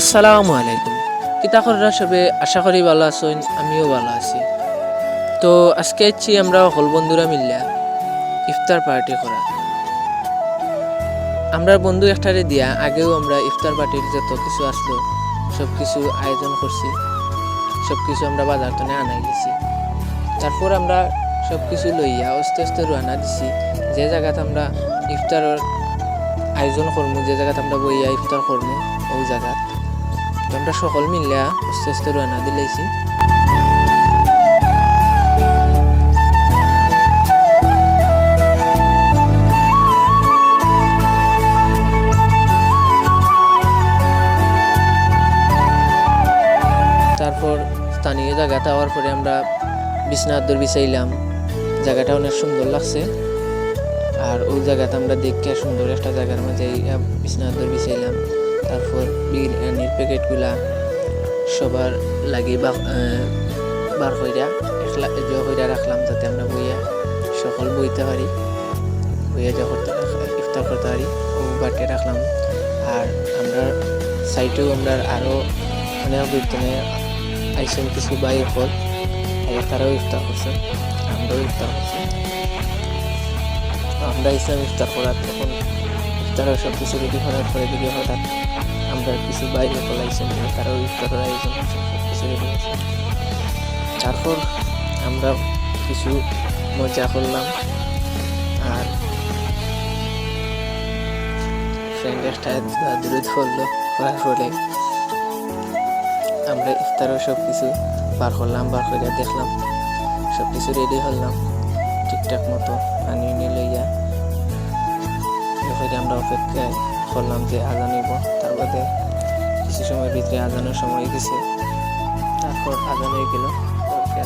আসসালামু আলাইকুম। কিতাকররা সবে আশা করি ভালো আছেন, আমিও ভালো আছি। তো আজকে ইচ্ছি আমরা হল বন্ধুরা মিললা ইফতার পার্টি করা। আমরা বন্ধু একটারে দিয়া আগেও আমরা ইফতার পার্টির যত কিছু আসলো সব কিছু আয়োজন করছি সব কিছু আমরা বাজার তনে আনাই দিছি। তারপর আমরা সব কিছু লইয়া আস্তে আস্তে রানা দিছি, যে জায়গাতে আমরা ইফতারের আয়োজন করব যে জায়গাতে আমরা বইয়া ইফতার করব ওই জায়গাত। তো আমরা সকল মিলিয়া আস্তে আস্তে রানা দিলাইছি। তারপর স্থানীয় জায়গাতে হওয়ার পরে আমরা বিছনার দর বিছাইলাম। জায়গাটা অনেক সুন্দর লাগছে। আর ওই জায়গাতে আমরা দেখে সুন্দর একটা জায়গার মাঝে বিছনার দর বিছাইলাম। তারপর বিরিয়ানির প্যাকেটগুলা সবার লাগি বার কইরা একলা জয় কইরা রাখলাম যাতে আমরা বইয়া সকল বইতে পারি। বইয়া যখন ইফতার করতে পারি, ও বাটে রাখলাম। আর আমরা সাইটেও আমরা আরও অনেক বৈতনে আইসেন কিছু বাই হল তারাও ইফতার করছে, আমরাও ইফতার করছি। আমরা ইসলাম ইফতার করার তখন ইফতারের সব কিছু রেডি হওয়ার পরে দিকে হঠাৎ আমরা কিছু বাইরে ফলাইছেন তারাও ইফতারের আয়োজন কিছু রেডি তারপর আমরা কিছু মজা করলাম আর ফ্রেন্ড একটা দূরে ধরলো করার পরে আমরা ইফতারও সব কিছু বার করলাম, বার করে দেখলাম সব কিছু রেডি হলাম ঠিকঠাক মতো পানি নিয়ে লইয়া এরপরে আমরা অপেক্ষায় করলাম যে আজান নিব। তার বাদে কিছু সময় ভিতরে আজানের সময় গেছে। তারপর আজান হয়ে গেল। ওকে